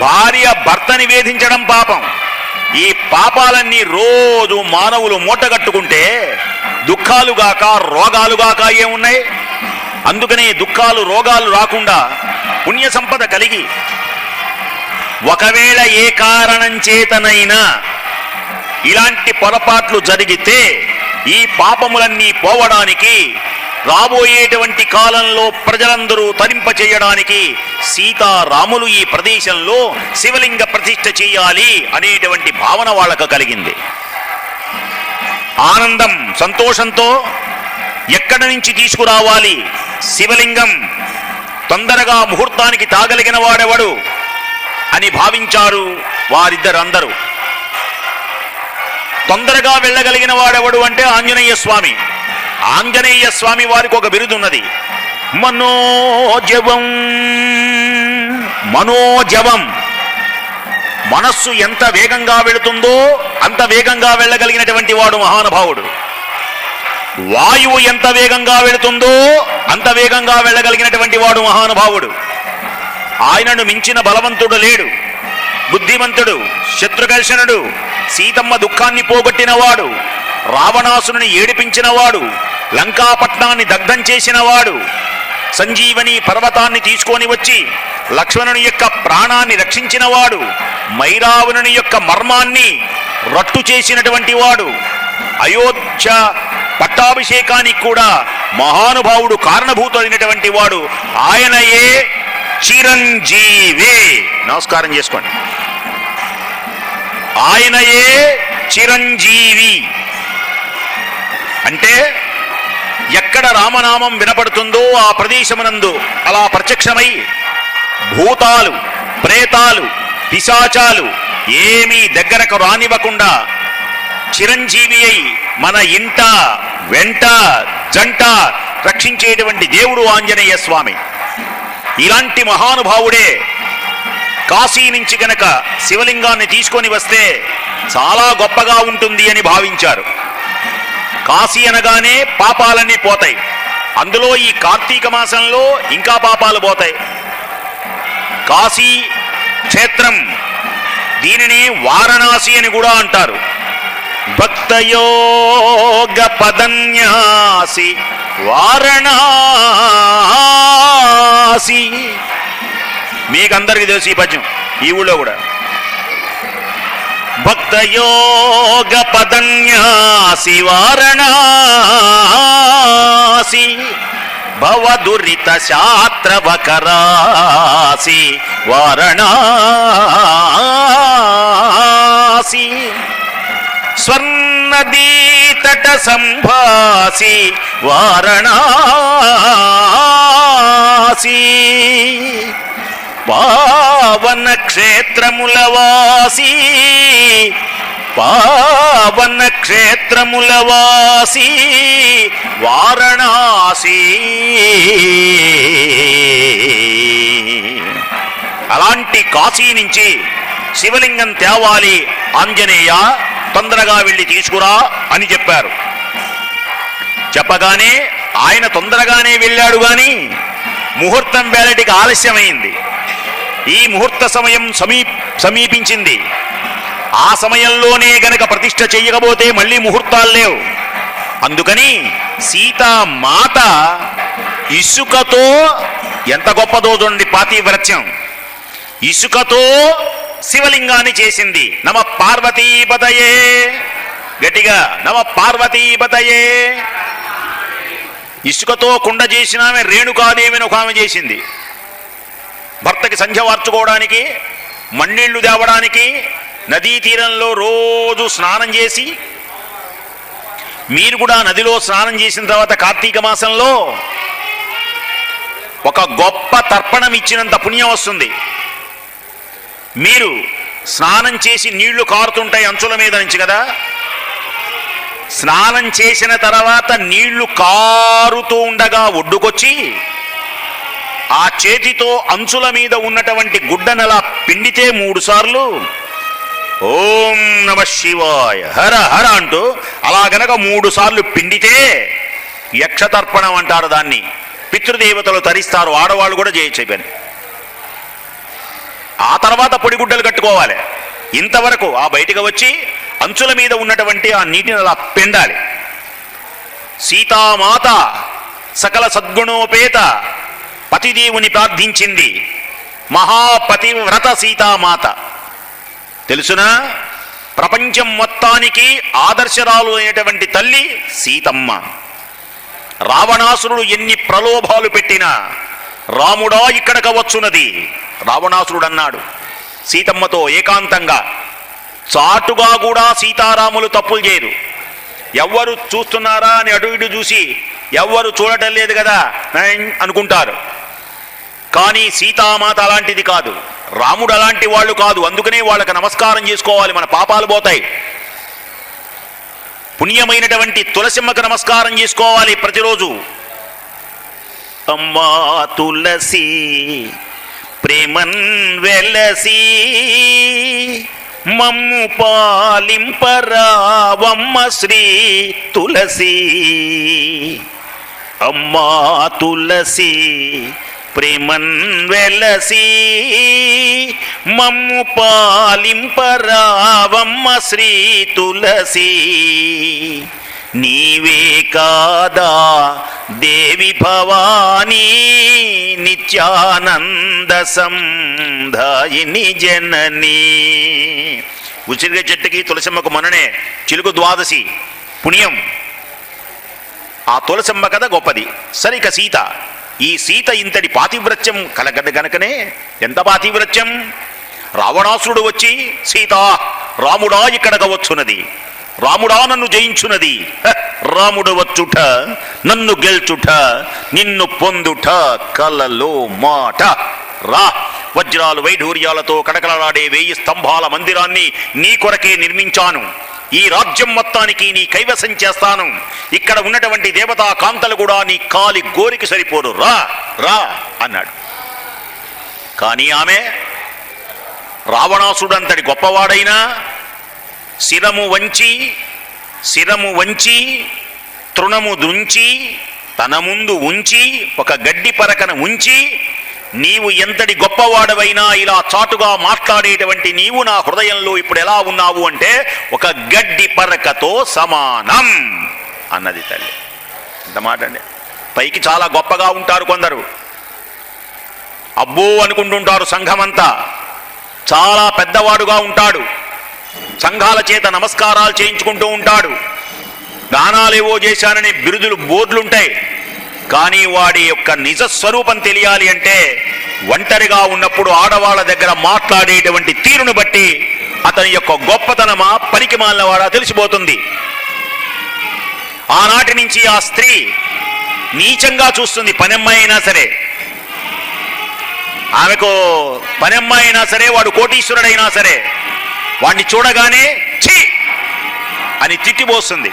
భార్య భర్తని వేధించడం పాపం. ఈ పాపాలన్నీ రోజు మానవులు మూటగట్టుకుంటే దుఃఖాలుగాక రోగాలుగాక ఏమున్నాయి? అందుకనే దుఃఖాలు రోగాలు రాకుండా పుణ్య సంపద కలిగి ఒకవేళ ఏ కారణం చేతనైనా ఇలాంటి పొరపాట్లు జరిగితే ఈ పాపములన్నీ పోవడానికి రాబోయేటువంటి కాలంలో ప్రజలందరూ తరింప చేయడానికి సీతారాములు ఈ ప్రదేశంలో శివలింగ ప్రతిష్ఠ చేయాలి అనేటువంటి భావన వాళ్ళకు కలిగింది. ఆనందం సంతోషంతో ఎక్కడి నుంచి తీసుకురావాలి? శివలింగం తొందరగా ముహూర్తానికి తాగలిగిన వాడెవడు అని భావించారు వారిద్దరు అందరూ తొందరగా వెళ్ళగలిగిన వాడెవడు అంటే ఆంజనేయ స్వామి. ఆంజనేయ స్వామి వారికి ఒక బిరుదున్నది మనోజవం మనోజవం. మనస్సు ఎంత వేగంగా వెళుతుందో అంత వేగంగా వెళ్ళగలిగినటువంటి వాడు మహానుభావుడు. వాయువు ఎంత వేగంగా వెళుతుందో అంత వేగంగా వెళ్ళగలిగినటువంటి వాడు మహానుభావుడు. ఆయనను మించిన బలవంతుడు లేడు. బుద్ధిమంతుడు శత్రుఘర్షణుడు సీతమ్మ దుఃఖాన్ని పోగొట్టినవాడు రావణాసుని ఏడిపించినవాడు లంకాపట్నాన్ని దగ్ధం చేసినవాడు సంజీవని పర్వతాన్ని తీసుకొని వచ్చి లక్ష్మణుని యొక్క ప్రాణాన్ని రక్షించినవాడు మైరావణుని యొక్క మర్మాన్ని రట్టు చేసినటువంటి వాడు. అయోధ్య పట్టాభిషేకానికి కూడా మహానుభావుడు కారణభూతుడైనటువంటి వాడు ఆయనయే చిరంజీవి. నమస్కారం చేసుకోండి. ఆయనయే చిరంజీవి. అంటే ఎక్కడ రామనామం వినపడుతుందో ఆ ప్రదేశమునందు అలా ప్రత్యక్షమై భూతాలు ప్రేతాలు పిశాచాలు ఏమీ దగ్గరకు రానివ్వకుండా చిరంజీవి అయి మన ఇంట వెంట జంట రక్షించేటువంటి దేవుడు ఆంజనేయ స్వామి. ఇలాంటి మహానుభావుడే కాశీ నుంచి గనక శివలింగాన్ని తీసుకొని వస్తే చాలా గొప్పగా ఉంటుంది అని భావించారు. కాశీ అనగానే పాపాలన్నీ పోతాయి. అందులో ఈ కార్తీక మాసంలో ఇంకా పాపాలు పోతాయి. కాశీ క్షేత్రం దీనిని వారణాసి అని కూడా అంటారు. భక్తయోగ పదన్యాసి వారణాసి. మీకందరికీ తెలుసు ఈ పద్యం. ఈ ఊళ్ళో కూడా. భక్తయోగ పదన్యాసి వారణాసి భవదురిత శాత్రవకరాసి వారణాసి స్వర్ణదీతట సంభాసి వారణాసి వా పావన క్షేత్రముల వాసి పావన క్షేత్రముల వాసి వారణాసి. అలాంటి కాశీ నుంచి శివలింగం తేవాలి ఆంజనేయ తొందరగా వెళ్ళి తీసుకురా అని చెప్పారు. చెప్పగానే ఆయన తొందరగానే వెళ్ళాడు గాని ముహూర్తం వేలటికి ఆలస్యమైంది. ఈ ముహూర్త సమయం సమీ సమీపించింది. ఆ సమయంలోనే గనక ప్రతిష్ఠ చెయ్యకపోతే మళ్ళీ ముహూర్తాలు లేవు. అందుకని సీతామాత ఇసుకతో ఎంత గొప్పదో చూడండి పాతివ్రత్యం ఇసుకతో శివలింగాన్ని చేసింది. నమ పార్వతీపతయే. గట్టిగా నమ పార్వతీపతయే. ఇసుకతో కుండ చేసిన ఆమె రేణుకాదేవిని ఒక ఆమె చేసింది. భర్తకి సంధ్య వార్చుకోవడానికి మన్నీళ్ళు తేవడానికి నదీ తీరంలో రోజు స్నానం చేసి మీరు కూడా నదిలో స్నానం చేసిన తర్వాత కార్తీక మాసంలో ఒక గొప్ప తర్పణం ఇచ్చినంత పుణ్యం వస్తుంది. మీరు స్నానం చేసి నీళ్ళు కారుతుంటాయి అంచుల మీద నుంచి కదా? స్నానం చేసిన తర్వాత నీళ్ళు కారుతూ ఉండగా ఒడ్డుకొచ్చి ఆ చేతితో అంచుల మీద ఉన్నటువంటి గుడ్డనలా పిండితే మూడు సార్లు. ఓం నమ శివాయ. హర హర అంటూ అలా గనక మూడు సార్లు పిండితే యక్షతర్పణం అంటారు దాన్ని. పితృదేవతలు తరిస్తారు ఆడవాళ్ళు కూడా చేయొచ్చు ఈ ఆ తర్వాత పొడిగుడ్డలు కట్టుకోవాలి. ఇంతవరకు ఆ బయటకు వచ్చి అంచుల మీద ఉన్నటువంటి ఆ నీటిని అలా పిండాలి. సీతామాత సకల సద్గుణోపేత పతిదేవుని ప్రార్థించింది. మహాపతివ్రత సీతామాత. తెలుసునా? ప్రపంచం మొత్తానికి ఆదర్శరాలు అయినటువంటి తల్లి సీతమ్మ. రావణాసురుడు ఎన్ని ప్రలోభాలు పెట్టినా రాముడా ఇక్కడక వచ్చునది రావణాసురుడు అన్నాడు. సీతమ్మతో ఏకాంతంగా చాటుగా కూడా సీతారాములు తప్పులు చేయరు. ఎవ్వరు చూస్తున్నారా అని అటు ఇటు చూసి ఎవ్వరు చూడటం లేదు కదా? అనుకుంటారు. కానీ సీతామాత అలాంటిది కాదు. రాముడు అలాంటి వాళ్ళు కాదు. అందుకనే వాళ్ళకి నమస్కారం చేసుకోవాలి. మన పాపాలు పోతాయి. పుణ్యమైనటువంటి తులసిమ్మకు నమస్కారం చేసుకోవాలి ప్రతిరోజు. అమ్మా తులసి ప్రేమన్ వెలసి మమ్ము పాలింపరావమ్మ శ్రీ తులసి. అమ్మా తులసి ప్రేమన్ వెలసి మమ్ము పాలింపరావమ్మ శ్రీ తులసి. నీవే కాదా దేవి భవానీ నిత్యానంద సంధాయిని జననీ. ఉసిరిగ చెట్టుకి తులసమ్మకు మననే చిలుకు ద్వాదశి పుణ్యం. ఆ తులసమ్మ కథ గొప్పది. సరిక సీత. ఈ సీత ఇంతటి పాతివ్రత్యం కలగదు గనకనే. ఎంత పాతివ్రత్యం? రావణాసుడు వచ్చి సీత రాముడా ఇక్కడక వచ్చునది రాముడా నన్ను జయించునది. హ, రాముడు వచ్చుట నన్ను గెల్చుట నిన్ను పొందుట కలలో మాట. రా వజ్రాలు వైఢూర్యాలతో కడకలలాడే వేయి స్తంభాల మందిరాన్ని నీ కొరకే నిర్మించాను. ఈ రాజ్యం మొత్తానికి నీ కైవసం చేస్తాను. ఇక్కడ ఉన్నటువంటి దేవతా కాంతలు కూడా నీ కాలి గోరికి సరిపోరు రా రా అన్నాడు. కానీ ఆమె రావణాసుడంతటి గొప్పవాడైనా శిరము వంచి శిరము వంచి తృణము దుంచి తన ముందు ఉంచి ఒక గడ్డి పరకన ఉంచి నీవు ఎంతటి గొప్పవాడవైనా ఇలా చాటుగా మాట్లాడేటువంటి నీవు నా హృదయంలో ఇప్పుడు ఎలా ఉన్నావు అంటే ఒక గడ్డి పరకతో సమానం అన్నది తల్లి. ఎంత మాట అండి. పైకి చాలా గొప్పగా ఉంటారు కొందరు. అబ్బో అనుకుంటుంటారు సంఘమంతా. చాలా పెద్దవాడుగా ఉంటాడు. సంఘాల చేత నమస్కారాలు చేయించుకుంటూ ఉంటాడు. దానాలేవో చేశానని బిరుదులు బోర్డులుంటాయి. కానీ వాడి యొక్క నిజ స్వరూపం తెలియాలి అంటే ఒంటరిగా ఉన్నప్పుడు ఆడవాళ్ళ దగ్గర మాట్లాడేటువంటి తీరును బట్టి అతని యొక్క గొప్పతనమా పనికి మాలినవాడా తెలిసిపోతుంది. ఆనాటి నుంచి ఆ స్త్రీ నీచంగా చూస్తుంది పనెమ్మాయి అయినా సరే. ఆమెకు పనెమ్మాయి అయినా సరే వాడు కోటీశ్వరుడైనా సరే. వాడిని చూడగానే ఛీ! అని తిట్టిపోస్తుంది.